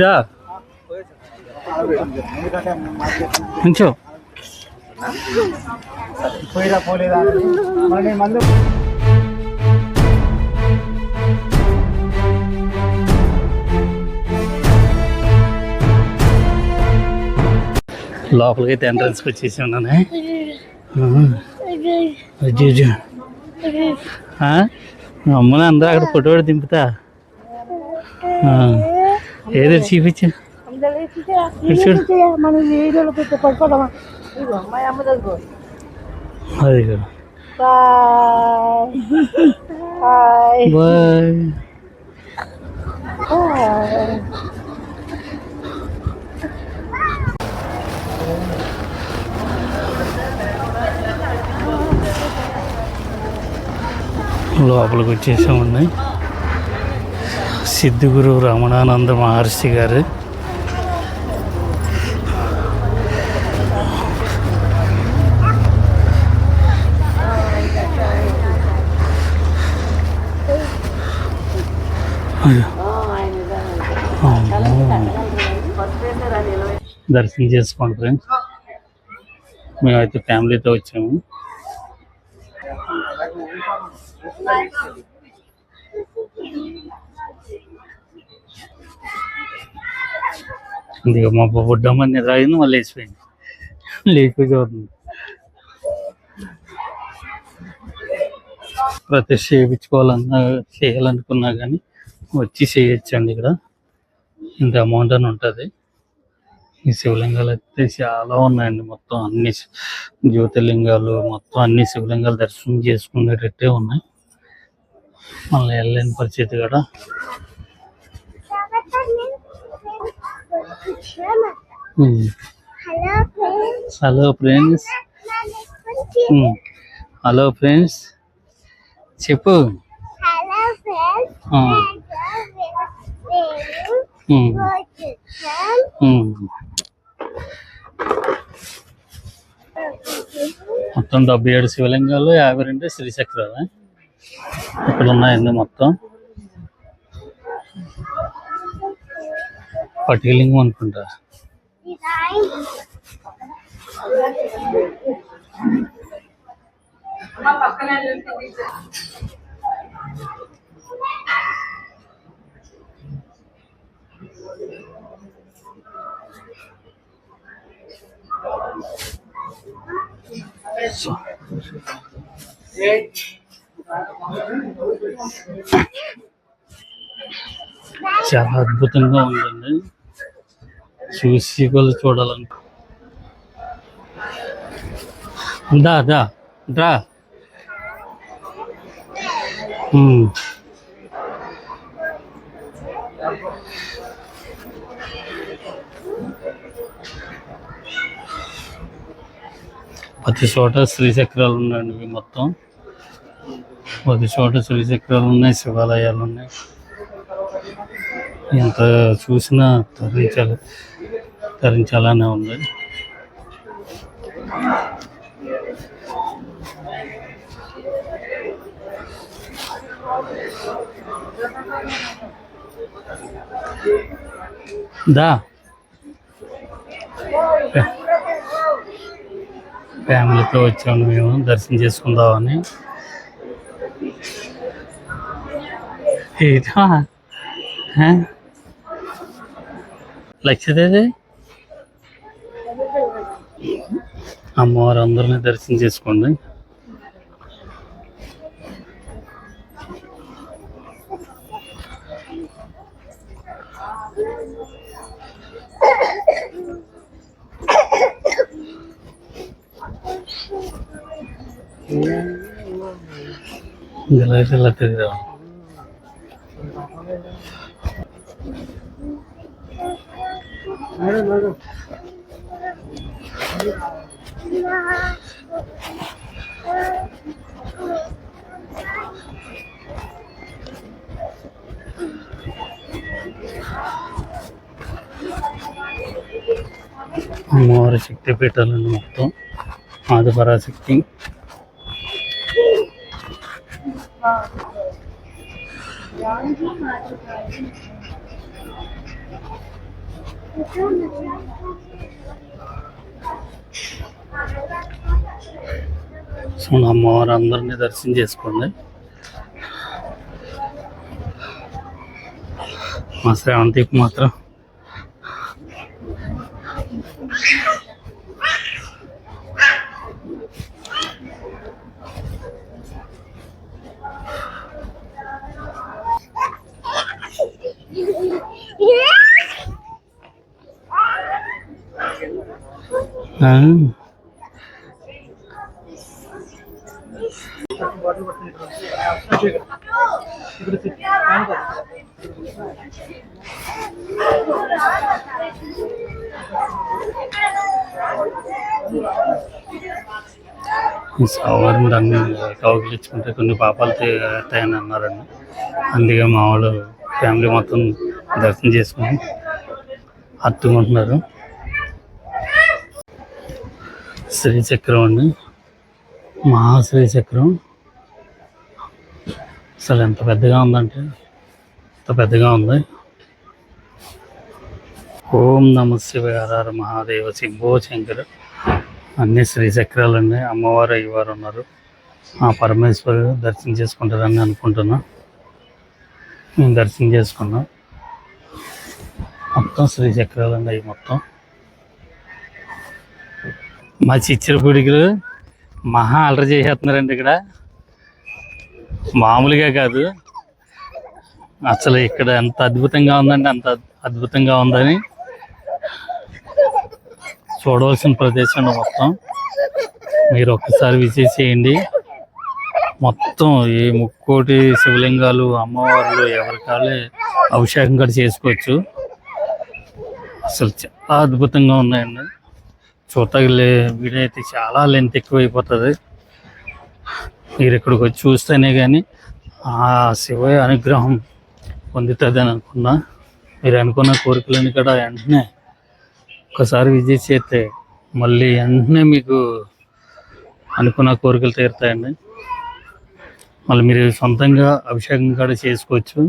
దా. కొంచెం పోయిరా పోలేదా? మరి మందు లోపలికి అయితే ఎంట్రన్స్కి వచ్చేసి ఉన్నానే అమ్మని అందరూ అక్కడ ఫోటో దింపుతా. ఏదో చూపించు. చూడు. అది బాయ్. బాయ్. లోపలికి వచ్చేసామండి. సిద్ధిగురు రమణానంద మహర్షి గారు. దర్శనం చేసుకోండి ఫ్రెండ్స్. మేమైతే ఫ్యామిలీతో వచ్చాము. ఇదిగో మా బుడ్డమ్మ నిద్ర అయింది మళ్ళీ లేచిపోయింది. లేచిపోయి చూడండి. ప్రతిష్ట చేయించుకోవాలన్నా చేయాలనుకున్నా కానీ వచ్చి చేయొచ్చండి ఇక్కడ. ఇంత అమౌంట్ అని ఉంటుంది. ఈ శివలింగాలు అయితే చాలా ఉన్నాయండి. మొత్తం అన్ని జ్యోతిర్లింగాలు మొత్తం అన్ని శివలింగాలు దర్శనం చేసుకునేటట్టే ఉన్నాయి. మళ్ళీ వెళ్ళలేని పరిస్థితి కూడా. Hello friends. హలో ఫ్రెండ్స్ చెప్పు. మొత్తం డెబ్బై ఏడు శివలింగాలు యాభై రెండు శ్రీచక్రాలు ఇక్కడ ఉన్నాయండి మొత్తం. పటికలింగం అనుకుంటా. పక్కన చాలా అద్భుతంగా ఉందండి. చూసి వాళ్ళు చూడాలను. దా దా రా. ప్రతి చోట శ్రీచక్రాలు ఉన్నాయండి ఇవి మొత్తం. ప్రతి చోట శ్రీచక్రాలు ఉన్నాయి శివాలయాలు ఉన్నాయి. ఎంత చూసినా తరించాలి తరించాలనే ఉంది. దా. ఫ్యామిలీతో వచ్చాము మేము దర్శనం చేసుకుందామని. ఏదా? లక్ష్యదేది అమ్మవారు అందరినీ దర్శనం చేసుకోండి. ఇలా అయితే ఇలా తిరిగిదాం మేడం మేడం అమ్మవారి శక్తి పీఠాలండి మొత్తం ఆదిపరాశక్తి సో అమ్మవారు అందరినీ దర్శనం చేసుకోండి. మా శ్రావంతికి మాత్రం సవారిని అన్ని కౌగిలించుకుంటే కొన్ని పాపాలు తీరుతాయని అన్నారండి అందుకే మా వాళ్ళు ఫ్యామిలీ మొత్తం దర్శనం చేసుకుని హత్తుకుంటున్నారు శ్రీచక్రం అండి. మహాశ్రీచక్రం. అసలు ఎంత పెద్దగా ఉందంటే ఎంత పెద్దగా ఉంది. ఓం నమ శివాయ మహాదేవ శంభో శంకర. అన్ని శ్రీచక్రాలండి. అమ్మవారు అయ్యవారు ఉన్నారు. ఆ పరమేశ్వరు దర్శనం చేసుకుంటారని అనుకుంటున్నా. మేము దర్శనం చేసుకున్నాం. మొత్తం శ్రీచక్రాలండి అవి మొత్తం. మా చిచ్చిరపూడికి మహా అలర చేసేస్తున్నారండి ఇక్కడ. మామూలుగా కాదు. అసలు ఇక్కడ ఎంత అద్భుతంగా ఉందండి అంత అద్భుతంగా ఉందని చూడవలసిన ప్రదేశం మొత్తం. మీరు ఒక్కసారి విజిట్ చేయండి. మొత్తం ఈ ముక్కోటి శివలింగాలు అమ్మవార్లు ఎవరికాలే అభిషేకం కూడా చేసుకోవచ్చు. అసలు చాలా అద్భుతంగా ఉన్నాయండి. చూడగలే వీడియో అయితే చాలా లెంత్ ఎక్కువైపోతుంది. మీరు ఇక్కడికి వచ్చి చూస్తేనే కానీ ఆ శివ అనుగ్రహం పొందుతుంది అని అనుకున్నా. మీరు అనుకున్న కోరికలన్నీ కూడా వెంటనే ఒకసారి విజిట్ చేస్తే మళ్ళీ వెంటనే మీకు అనుకున్న కోరికలు తీరుతాయండి. మళ్ళీ మీరు సొంతంగా అభిషేకం కూడా చేసుకోవచ్చు.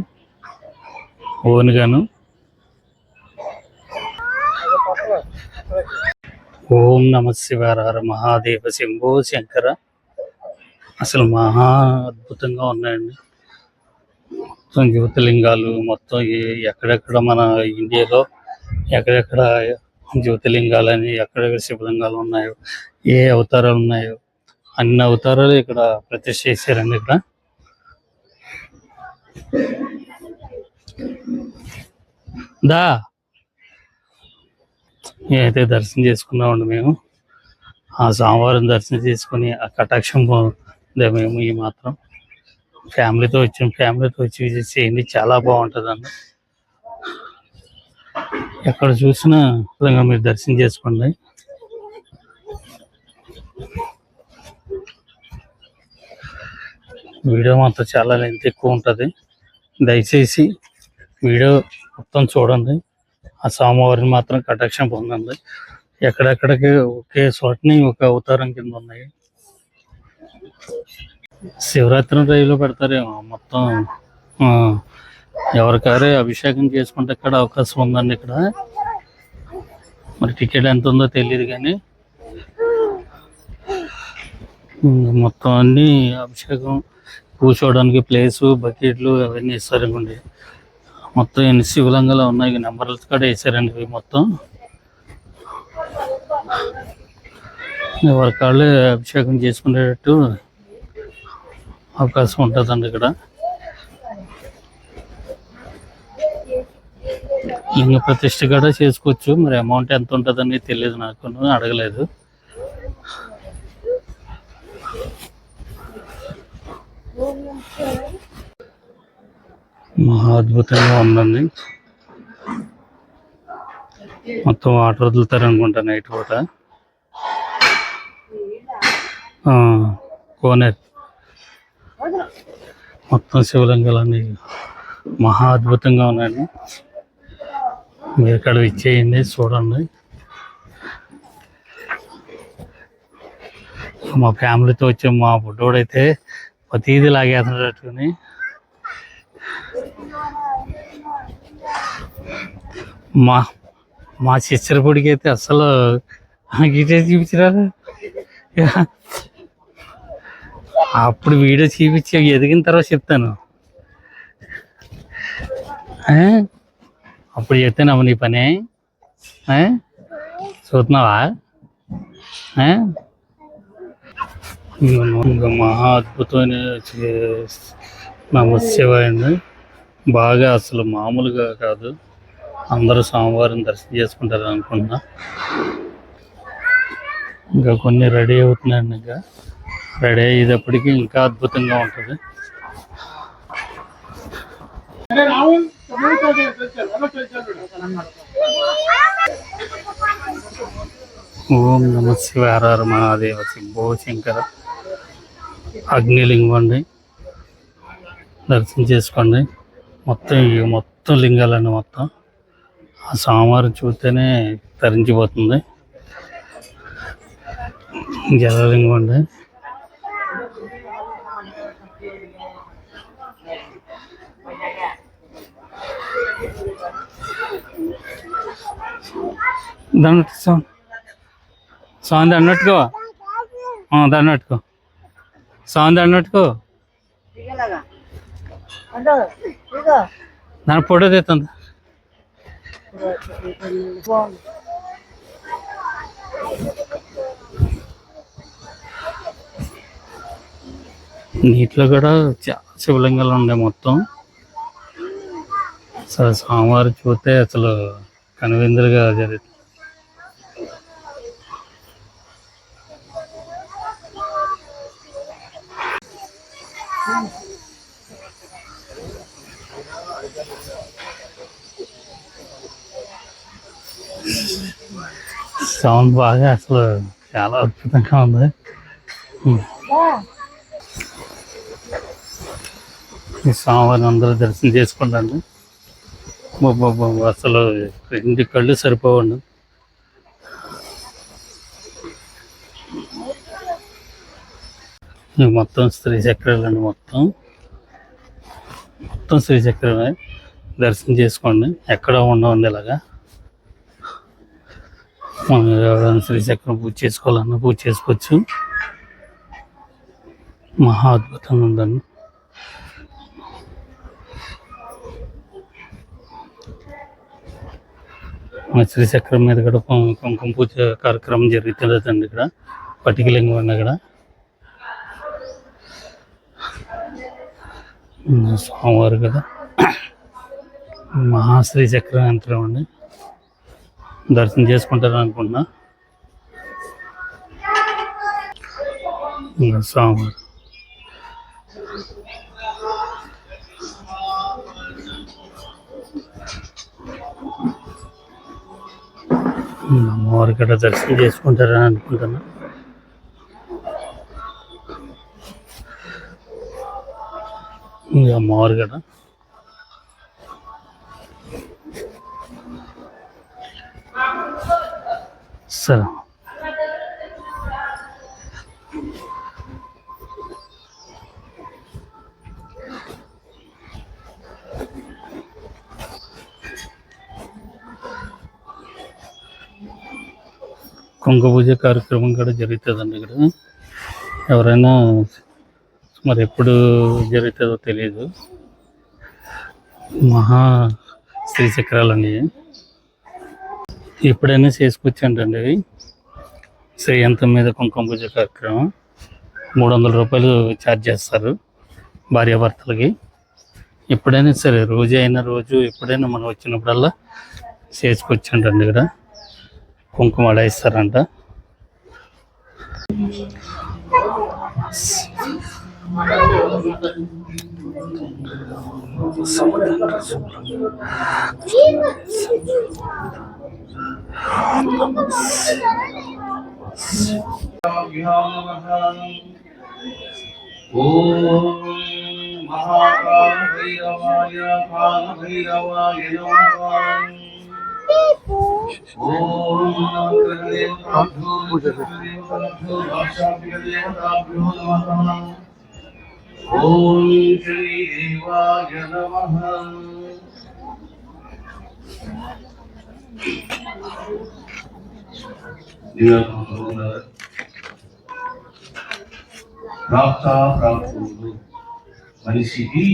ఓన్గాను. ఓం నమ శివార మహాదేవ శంభో శంకర. అసలు మహా అద్భుతంగా ఉన్నాయండి. మొత్తం జ్యోతిలింగాలు మొత్తం ఎక్కడెక్కడ మన ఇండియాలో ఎక్కడెక్కడ జ్యోతిలింగాలని ఎక్కడెక్కడ శివలింగాలు ఉన్నాయో ఏ అవతారాలు ఉన్నాయో అన్ని అవతారాలు ఇక్కడ ప్రతిష్ట చేశారండి ఇక్కడ. దా అయితే దర్శనం చేసుకున్నామండి మేము. ఆ సోమవారం దర్శనం చేసుకుని ఆ కటాక్షం పొందే మేము ఈ మాత్రం. ఫ్యామిలీతో వచ్చాం ఫ్యామిలీతో వచ్చి విజిట్ చేయండి చాలా బాగుంటుందండి. ఎక్కడ చూసినా విధంగా మీరు దర్శనం చేసుకోండి. వీడియో మాత్రం చాలా లెంత్ ఎక్కువ ఉంటుంది. దయచేసి వీడియో మొత్తం చూడండి. ఆ సోమవారం మాత్రం కటాక్షం పొందండి. ఎక్కడెక్కడికి ఒకే చోటని ఒక అవతారం కింద ఉన్నాయి. శివరాత్రి రైలు పెడతారేమో మొత్తం ఎవరికారే అభిషేకం చేసుకుంటే ఇక్కడ అవకాశం ఉందండి ఇక్కడ? మరి టికెట్ ఎంత ఉందో తెలియదు కానీ. మొత్తం అన్ని అభిషేకం కూర్చోవడానికి ప్లేసు బకెట్లు అవన్నీ ఇస్తారండి మొత్తం ఎన్ని శివలింగాలు ఉన్నాయి? నెంబర్లు కూడా వేసారండి ఇవి మొత్తం. ఎవరి కాళ్ళే అభిషేకం చేసుకునేటట్టు అవకాశం ఉంటుందండి ఇక్కడ. లింగ ప్రతిష్ఠ కూడా చేసుకోవచ్చు. మరి అమౌంట్ ఎంత ఉంటుందని తెలియదు నాకు అడగలేదు. మహా అద్భుతంగా ఉందండి. మొత్తం వాటర్ వదులుతారు అనుకుంటా నైట్ పూట. కోనే మొత్తం శివలింగాలన్నీ మహా అద్భుతంగా ఉన్నాయండి. మీరు ఇక్కడ ఇచ్చేయండి చూడండి. మా ఫ్యామిలీతో వచ్చే మా బుడ్డోడైతే ప్రతీది లాగేస్తున్నాడు మా మా చిచ్చరపొడికి పొడికి అయితే అసలు గీటే చూపించరాదు అప్పుడు వీడియో చూపించి ఎదిగిన తర్వాత చెప్తాను ఆ? అప్పుడు చెప్తానమ్మ నీ పని ఆ? చూస్తున్నావా ఆ? మహా అద్భుతమైన నమస్తే నమశివాయండి బాగా అసలు మామూలుగా కాదు. అందరూ సోమవారం దర్శనం చేసుకుంటారు అనుకుంటున్నా. ఇంకా కొన్ని రెడీ అవుతున్నాయండి ఇంకా. రెడీ అయ్యేటప్పటికి ఇంకా అద్భుతంగా ఉంటుంది. ఓం నమ శివారార మహాదేవ శంభో శంకర. అగ్నిలింగం అండి. దర్శనం చేసుకోండి. మొత్తం ఇవి మొత్తం లింగాలండి మొత్తం ఆ సామారు చూస్తేనే తరించిపోతుంది. జలలింగం అండి? దాన్ని సాంగ్ సాంగ్ అన్నట్టుకో దాన్ని అట్టుకో సాంగ్ అన్నట్టుకో ఇదిగో. దాని ఫోటో తీస్తుంది నీటిలో కూడా చాలా శివలింగాలు ఉన్నాయి మొత్తం. అసలు సోమవారం చూస్తే అసలు కనువిందులుగా జరుగుతుంది సౌండ్ బాగా అసలు చాలా అద్భుతంగా ఉంది. ఈ స్వామివారిని అందరూ దర్శనం చేసుకుంటాను అసలు రెండు కళ్ళు సరిపోవండి. మొత్తం స్త్రీ చక్రాలు అండి మొత్తం మొత్తం శ్రీచక్రమే దర్శనం చేసుకోండి. ఎక్కడ ఉండవండి ఇలాగా. మనం ఎవరైనా శ్రీచక్రం పూజ చేసుకోవాలన్నా పూజ చేసుకోవచ్చు. మహా అద్భుతంగా ఉందండి. మన శ్రీచక్రం మీద కూడా కుంకుమ పూజ కార్యక్రమం జరుగుతుందండి ఇక్కడ. పటికలింగం అండి ఇక్కడ. స్వామివారు కదా. మహాశ్రీ చక్రం యంత్రం అండి. దర్శనం చేసుకుంటారు అనుకుంటున్నా. ఇంకా అమ్మవారి కూడా దర్శనం చేసుకుంటారని అనుకుంటున్నా. ఇంకా అమ్మవారి కూడా సరే కుంక పూజ కార్యక్రమం కూడా జరుగుతుందండి ఇక్కడ. ఎవరైనా మరి ఎప్పుడు జరుగుతుందో తెలియదు మహా శ్రీచక్రాలు అనేవి ఎప్పుడైనా చేసుకోవచ్చండి ఇవి శ్రీయంతం మీద కుంకుమ పూజ కార్యక్రమం. మూడు వందల రూపాయలు ఛార్జ్ చేస్తారు భార్యాభర్తలకి. ఎప్పుడైనా సరే రోజు అయినా రోజు ఎప్పుడైనా మనం వచ్చినప్పుడల్లా చేసుకోవచ్చండి ఇక్కడ. కుంకుమ అడాయిస్తారంట ॐ महाकालभैरवाय कालभैरवाय नमः ॐ ఓం శ్రీ దేవాయ నమః ప్రాప్త ప్రాప్తులు. మనిషికి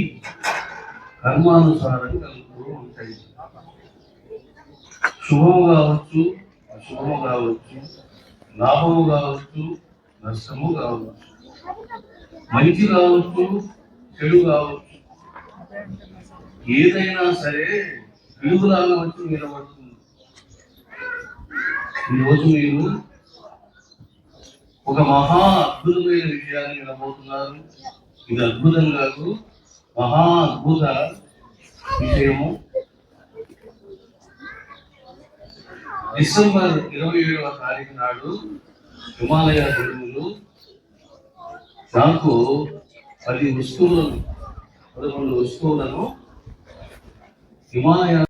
కర్మానుసారంగా ఉంటాయి. శుభము కావచ్చు అశుభము కావచ్చు లాభము కావచ్చు నష్టము కావచ్చు. మంచి కావచ్చు చెడు కావచ్చు ఏదైనా సరే పిలుగులాగా వచ్చి నిలబడుతుంది. ఈరోజు మీరు ఒక మహా అద్భుతమైన విషయాన్ని వినబోతున్నారు. ఇది అద్భుతం కాదు మహా అద్భుత విషయము. డిసెంబర్ ఇరవై ఏడవ తారీఖు నాడు హిమాలయ గురువులు నాకు పది వస్తువులను పదకొండు వస్తువులను హిమాలయ